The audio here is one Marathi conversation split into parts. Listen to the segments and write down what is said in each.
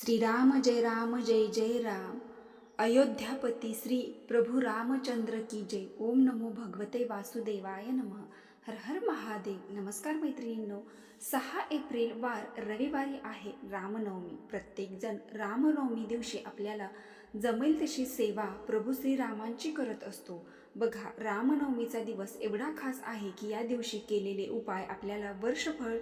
श्रीराम जय राम जय जय राम. अयोध्यापती श्री प्रभू रामचंद्र की जय. ओम नमो भगवते वासुदेवाय नमः. हर हर महादेव. नमस्कार मैत्रिणींनो सहा एप्रिल वार रविवारी आहे रामनवमी. प्रत्येकजण रामनवमी दिवशी आपल्याला जमेल तशी सेवा प्रभू श्रीरामांची करत असतो. बघा रामनवमीचा दिवस एवढा खास आहे की या दिवशी केलेले उपाय आपल्याला वर्षभर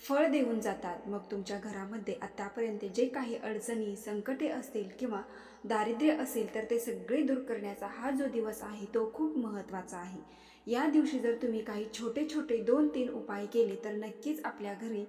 फळ देऊन जातात. मग तुमच्या घरामध्ये आतापर्यंत जे काही अडचणी संकटे असतील किंवा दारिद्र्य असेल तर ते सगळे दूर करण्याचा हा जो दिवस आहे तो खूप महत्त्वाचा आहे. या दिवशी जर तुम्ही काही छोटे छोटे दोन तीन उपाय केले तर नक्कीच आपल्या घरी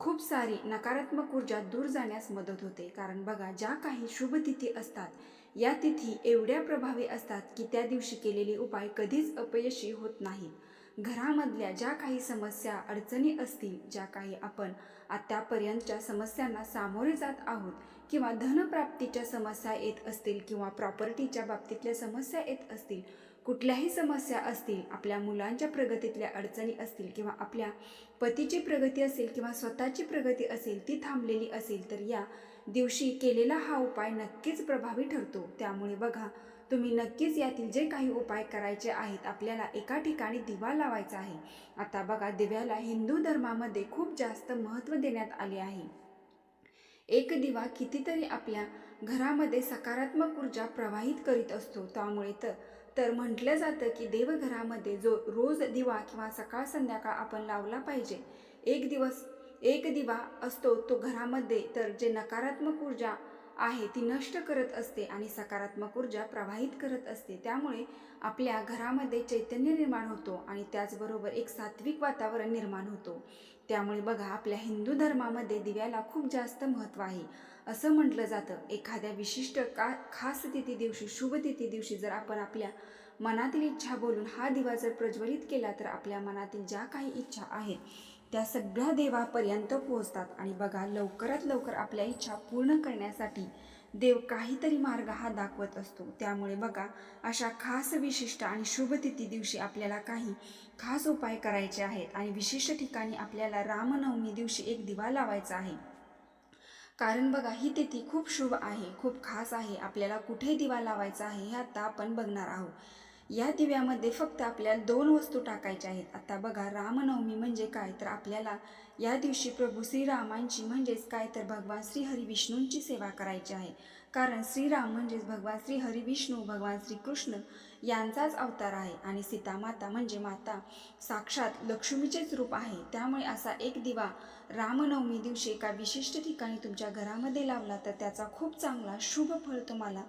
खूप सारी नकारात्मक ऊर्जा दूर जाण्यास मदत होते. कारण बघा ज्या काही शुभ तिथी असतात या तिथी एवढ्या प्रभावी असतात की त्या दिवशी केलेले उपाय कधीच अपयशी होत नाहीत. घरामधल्या ज्या काही समस्या अडचणी असतील ज्या काही आपण आत्तापर्यंतच्या समस्यांना सामोरे जात आहोत किंवा धनप्राप्तीच्या समस्या येत असतील किंवा प्रॉपर्टीच्या बाबतीतल्या समस्या येत असतील कुठल्याही समस्या असतील आपल्या मुलांच्या प्रगतीतल्या अडचणी असतील किंवा आपल्या पतीची प्रगती असेल किंवा स्वतःची प्रगती असेल ती थांबलेली असेल तर या दिवशी केलेला हा उपाय नक्कीच प्रभावी ठरतो. त्यामुळे बघा तुम्ही नक्कीच यातील जे काही उपाय करायचे आहेत आपल्याला एका ठिकाणी दिवा लावायचा आहे. आता बघा दिव्याला हिंदू धर्मामध्ये खूप जास्त महत्त्व देण्यात आले आहे. एक दिवा कितीतरी आपल्या घरामध्ये सकारात्मक ऊर्जा प्रवाहित करीत असतो. त्यामुळे तर तर म्हटलं जातं की देवघरामध्ये जो रोज दिवा किंवा सकाळ संध्याकाळ आपण लावला पाहिजे एक दिवस एक दिवा असतो तो घरामध्ये तर जे नकारात्मक ऊर्जा आहे ती नष्ट करत असते आणि सकारात्मक ऊर्जा प्रवाहित करत असते. त्यामुळे आपल्या घरामध्ये चैतन्य निर्माण होतो आणि त्याचबरोबर एक सात्विक वातावरण निर्माण होतो. त्यामुळे बघा आपल्या हिंदू धर्मामध्ये दिव्याला खूप जास्त महत्त्व आहे. असं म्हटलं जातं. एखाद्या विशिष्ट का खास तिथी दिवशी शुभ तिथी दिवशी जर आपण आपल्या मनातील इच्छा बोलून हा दिवा जर प्रज्वलित केला तर आपल्या मनातील ज्या काही इच्छा आहेत त्या सगळ्या देवापर्यंत पोहोचतात. आणि बघा लवकरात लवकर आपल्या इच्छा पूर्ण करण्यासाठी देव काहीतरी मार्ग हा दाखवत असतो. त्यामुळे बघा अशा खास विशिष्ट आणि शुभ तिथी दिवशी आपल्याला काही खास उपाय करायचे आहेत आणि विशिष्ट ठिकाणी आपल्याला रामनवमी दिवशी एक दिवा लावायचा आहे. कारण बघा ही तिथी खूप शुभ आहे खूप खास आहे. आपल्याला कुठे दिवा लावायचा आहे हे आता आपण बघणार आहोत. या दिव्यामध्ये फक्त आपल्याला दोन वस्तू टाकायच्या आहेत. आता बघा रामनवमी म्हणजे काय? तर आपल्याला या दिवशी प्रभू श्रीरामांची म्हणजेच काय? तर भगवान श्रीहरी विष्णूंची सेवा करायची आहे. कारण श्रीराम म्हणजेच भगवान श्री हरी विष्णू भगवान श्रीकृष्ण यांचाच अवतार आहे. आणि सीतामाता म्हणजे माता साक्षात लक्ष्मीचेच रूप आहे. त्यामुळे असा एक दिवा रामनवमी दिवशी एका विशिष्ट ठिकाणी तुमच्या घरामध्ये लावला तर त्याचा खूप चांगला शुभ फळ तुम्हाला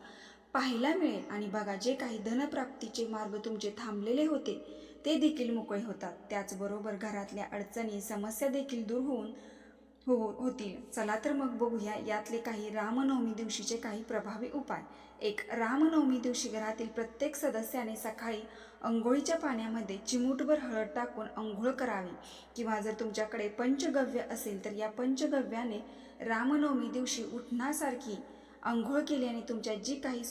पाहायला मिळेल. आणि बघा जे काही धनप्राप्तीचे मार्ग तुमचे थांबलेले होते ते देखील मोकळे होतात. त्याचबरोबर घरातल्या अडचणी समस्या देखील दूर होऊन हो होतील. चला तर मग बघूया यातले काही रामनवमी दिवशीचे काही प्रभावी उपाय. एक रामनवमी दिवशी घरातील प्रत्येक सदस्याने सकाळी अंघोळीच्या पाण्यामध्ये चिमूटभर हळद टाकून अंघोळ करावी. किंवा जर तुमच्याकडे पंचगव्य असेल तर या पंचगव्याने रामनवमी दिवशी उठण्यासारखी अंघोळ केल्याने तुमच्या जी काही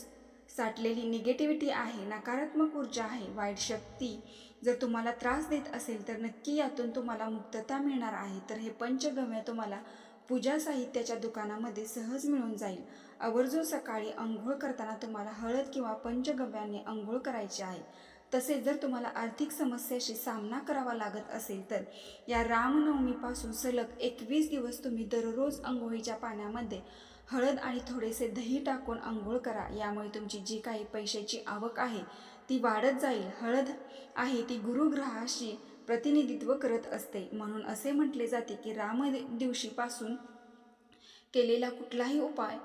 साठलेली निगेटिव्हिटी आहे नकारात्मक ऊर्जा आहे वाईट शक्ती जर तुम्हाला त्रास देत असेल तर नक्की यातून तुम्हाला मुक्तता मिळणार आहे. तर हे पंचगम्य तुम्हाला पूजा साहित्याच्या दुकानामध्ये सहज मिळून जाईल. आवर्जून सकाळी अंघोळ करताना तुम्हाला हळद किंवा पंचगव्याने अंघोळ करायची आहे. तसेच जर तुम्हाला आर्थिक समस्याशी सामना करावा लागत असेल तर या रामनवमीपासून सलग एकवीस दिवस तुम्ही दररोज अंघोळीच्या पाण्यामध्ये हळद आणि थोडेसे दही टाकून आंघोळ करा. यामुळे तुमची जी काही पैशाची आवक आहे ती वाढत जाईल. हळद आहे ती गुरुग्रहाशी प्रतिनिधित्व करत असते. म्हणून असे म्हटले जाते की राम दिवशीपासून केलेला कुठलाही उपाय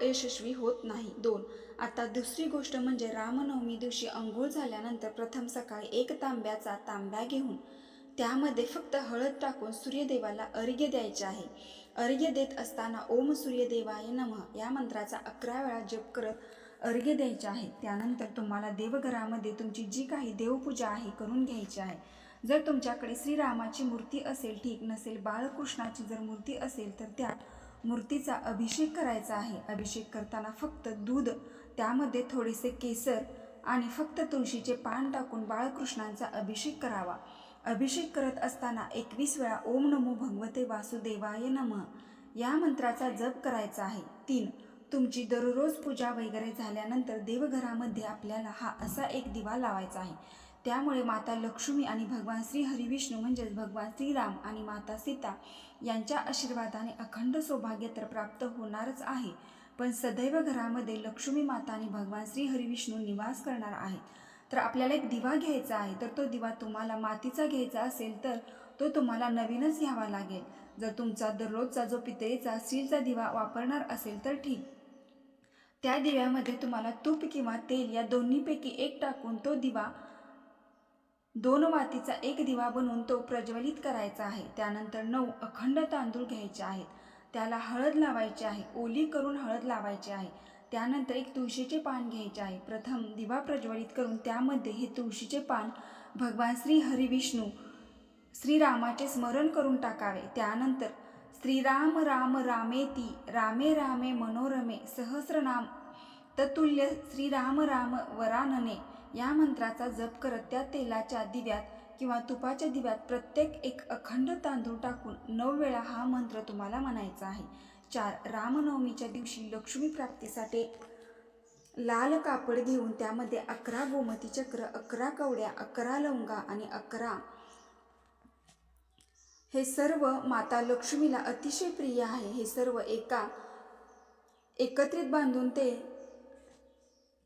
अयशस्वी होत नाही. दोन आता दुसरी गोष्ट म्हणजे रामनवमी दिवशी अंघोळ झाल्यानंतर प्रथम सकाळी एक तांब्याचा तांब्या घेऊन त्यामध्ये फक्त हळद टाकून सूर्यदेवाला अर्घ्य द्यायचे आहे. अर्घ्य देत असताना ओम सूर्यदेवाय नमः या मंत्राचा अकरा वेळा जप करत अर्घ्य द्यायचे आहे. त्यानंतर तुम्हाला देवघरामध्ये तुमची जी काही देवपूजा आहे करून घ्यायची आहे. जर तुमच्याकडे श्रीरामाची मूर्ती असेल ठीक नसेल बाळकृष्णाची जर मूर्ती असेल तर त्या मूर्तीचा अभिषेक करायचा आहे. अभिषेक करताना फक्त दूध त्यामध्ये थोडेसे केसर आणि फक्त तुळशीचे पान टाकून बाळकृष्णांचा अभिषेक करावा. अभिषेक करत असताना एकवीस वेळा ओम नमो भगवते वासुदेवाय नमः. या मंत्राचा जप करायचा आहे. तीन तुमची दररोज पूजा वगैरे झाल्यानंतर देवघरामध्ये आपल्याला हा असा एक दिवा लावायचा आहे. त्यामुळे माता लक्ष्मी आणि भगवान श्री हरिविष्णू म्हणजेच भगवान श्रीराम आणि माता सीता यांच्या आशीर्वादाने अखंड सौभाग्य तर प्राप्त होणारच आहे. पण सदैव घरामध्ये लक्ष्मी माता आणि भगवान श्री हरिविष्णू निवास करणार आहेत. तर आपल्याला एक दिवा घ्यायचा आहे. तर तो दिवा तुम्हाला मातीचा घ्यायचा असेल तर तो तुम्हाला नवीनच घ्यावा लागेल. जर तुमचा दररोजचा जो पितळेचा स्टीलचा दिवा वापरणार असेल तर ठीक. त्या दिव्यामध्ये तुम्हाला तूप किंवा तेल या दोन्हीपैकी एक टाकून तो दिवा दोन मातीचा एक दिवा बनवून तो प्रज्वलित करायचा आहे. त्यानंतर नऊ अखंड तांदूळ घ्यायचे आहेत. त्याला हळद लावायची आहे. ओली करून हळद लावायची आहे. त्यानंतर एक तुळशीचे पान घ्यायचे आहे. प्रथम दिवा प्रज्वलित करून त्यामध्ये हे तुळशीचे पान भगवान श्री हरिविष्णू श्रीरामाचे स्मरण करून टाकावे. त्यानंतर श्रीराम राम रामेती रामे रामे मनोरमे सहस्रनाम ततुल्य श्रीराम राम वरानने या मंत्राचा जप करत त्या तेलाच्या दिव्यात किंवा तुपाच्या दिव्यात प्रत्येक एक अखंड तांदूळ टाकून नऊ वेळा हा मंत्र तुम्हाला म्हणायचा आहे. चार रामनवमीच्या दिवशी लक्ष्मी प्राप्तीसाठी लाल कापड घेऊन त्यामध्ये अकरा गोमती चक्र अकरा कवड्या अकरा लवंगा आणि अकरा हे सर्व माता लक्ष्मीला अतिशय प्रिय आहे. हे सर्व एका एकत्रित बांधून ते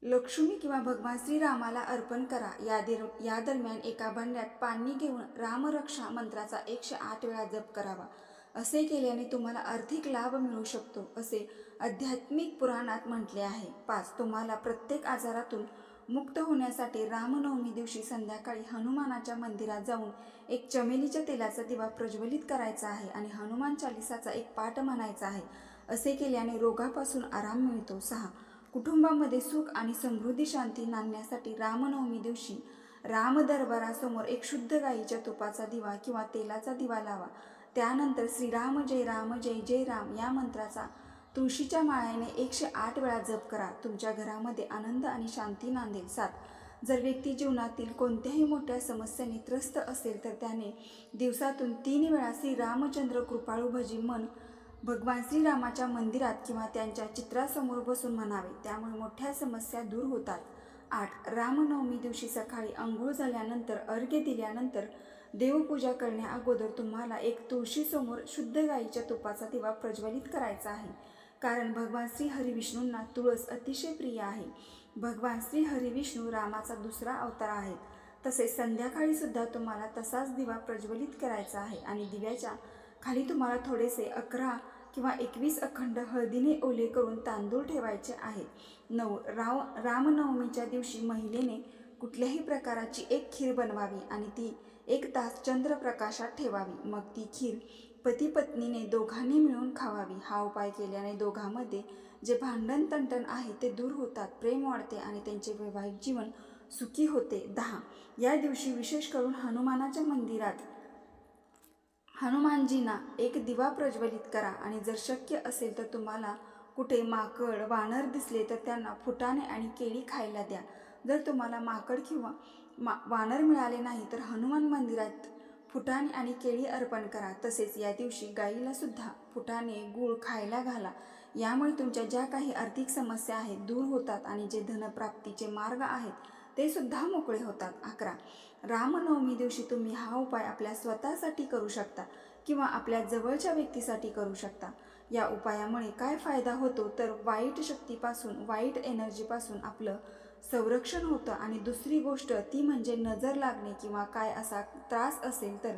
लक्ष्मी किंवा भगवान श्रीरामाला अर्पण करा. या दिर या दरम्यान एका भांड्यात पाणी घेऊन रामरक्षा मंत्राचा एकशे आठ वेळा जप करावा. असे केल्याने तुम्हाला आर्थिक लाभ मिळू शकतो असे आध्यात्मिक पुराणात म्हटले आहे. पाच. तुम्हाला प्रत्येक आजारातून मुक्त होण्यासाठी रामनवमी दिवशी संध्याकाळी हनुमानाच्या मंदिरात जाऊन एक चमेलीच्या तेलाचा दिवा प्रज्वलित करायचा आहे आणि हनुमान चालिसाचा एक पाठ म्हणायचा आहे. असे केल्याने रोगापासून आराम मिळतो. सहा. कुटुंबामध्ये सुख आणि समृद्धी शांती नांदण्यासाठी रामनवमी दिवशी राम दरबारासमोर एक शुद्ध गाईच्या तुपाचा दिवा किंवा तेलाचा दिवा लावा. त्यानंतर श्रीराम जय राम जय जय राम या मंत्राचा तुळशीच्या माळ्याने एकशे आठ वेळा जप करा. तुमच्या घरामध्ये आनंद आणि शांती नांदेल सात जर व्यक्ती जीवनातील कोणत्याही मोठ्या समस्येने त्रस्त असेल तर त्याने दिवसातून तीन वेळा श्री रामचंद्र कृपाळू भजी मन भगवान श्रीरामाच्या मंदिरात किंवा त्यांच्या चित्रासमोर बसून म्हणावे. त्यामुळे मोठ्या समस्या दूर होतात. आठ. रामनवमी दिवशी सकाळी आंघोळ झाल्यानंतर अर्घ्य दिल्यानंतर देवपूजा करण्या अगोदर तुम्हाला एक तुळशीसमोर शुद्ध गाईच्या तुपाचा दिवा प्रज्वलित करायचा आहे. कारण भगवान श्री हरिविष्णूंना तुळस अतिशय प्रिय आहे. भगवान श्री हरिविष्णू रामाचा दुसरा अवतार आहेत. तसेच संध्याकाळीसुद्धा तुम्हाला तसाच दिवा प्रज्वलित करायचा आहे आणि दिव्याच्या खाली तुम्हाला थोडेसे अकरा किंवा एकवीस अखंड हळदीने ओले करून तांदूळ ठेवायचे आहेत नऊ राव रामनवमीच्या दिवशी महिलेने कुठल्याही प्रकाराची एक खीर बनवावी आणि ती एक तास चंद्रप्रकाशात ठेवावी. मग ती खीर पती पत्नीने दोघांनी मिळून खावावी. हा उपाय केल्याने दोघांमध्ये जे भांडण तंटण आहे ते दूर होतात प्रेम वाढते आणि त्यांचे वैवाहिक जीवन सुखी होते. दहा. या दिवशी विशेष करून हनुमानाच्या मंदिरात हनुमानजींना एक दिवा प्रज्वलित करा आणि जर शक्य असेल तर तुम्हाला कुठे माकड वानर दिसले तर त्यांना फुटाणे आणि केळी खायला द्या. जर तुम्हाला माकड किंवा मा वानर मिळाले नाही तर हनुमान मंदिरात फुटाणे आणि केळी अर्पण करा. तसेच या दिवशी गाईला सुद्धा फुटाणे गूळ खायला घाला. यामुळे तुमच्या ज्या काही आर्थिक समस्या आहेत दूर होतात आणि जे धनप्राप्तीचे मार्ग आहेत ते सुद्धा मोकळे होतात. अकरा. रामनवमी दिवशी तुम्ही हा उपाय आपल्या स्वतःसाठी करू शकता किंवा आपल्या जवळच्या व्यक्तीसाठी करू शकता. या उपायामुळे काय फायदा होतो? तर वाईट शक्तीपासून वाईट एनर्जीपासून आपलं संरक्षण होतं आणि दुसरी गोष्ट ती म्हणजे नजर लागणे किंवा काय असा त्रास असेल तर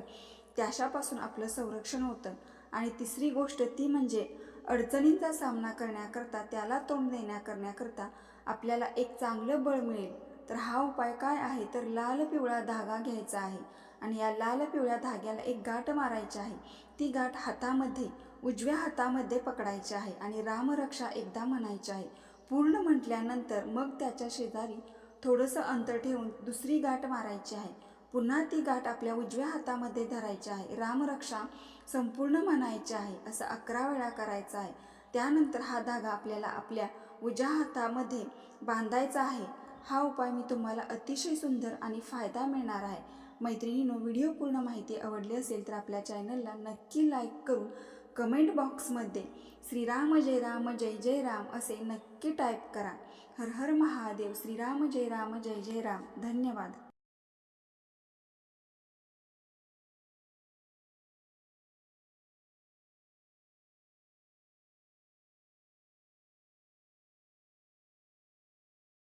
त्याशापासून आपलं संरक्षण होतं. आणि तिसरी गोष्ट ती म्हणजे अडचणींचा सामना करण्याकरता त्याला तोंड देण्या करण्याकरता आपल्याला एक चांगलं बळ मिळेल. तर हा उपाय काय आहे? तर लाल पिवळा धागा घ्यायचा आहे आणि या लाल पिवळ्या धाग्याला एक गाठ मारायची आहे. ती गाठ हातामध्ये उजव्या हातामध्ये पकडायची आहे आणि रामरक्षा एकदा म्हणायची आहे पूर्ण म्हटल्यानंतर मग त्याच्या शेजारी थोडंसं अंतर ठेवून दुसरी गाठ मारायची आहे. पुन्हा ती गाठ आपल्या उजव्या हातामध्ये धरायची आहे. रामरक्षा संपूर्ण म्हणायची आहे असं अकरा वेळा करायचं आहे. त्यानंतर हा धागा आपल्याला आपल्या उजव्या हातामध्ये बांधायचा आहे. हा उपाय मी तुम्हाला अतिशय सुंदर आणि फायदा मिळणार आहे. मैत्रिणीनो व्हिडिओ पूर्ण माहिती आवडली असेल तर आपल्या चॅनलला नक्की लाईक करून कमेंट बॉक्समध्ये श्रीराम जय राम जय जय राम असे नक्की टाईप करा. हर हर महादेव श्रीराम जय राम जय जय राम. धन्यवाद.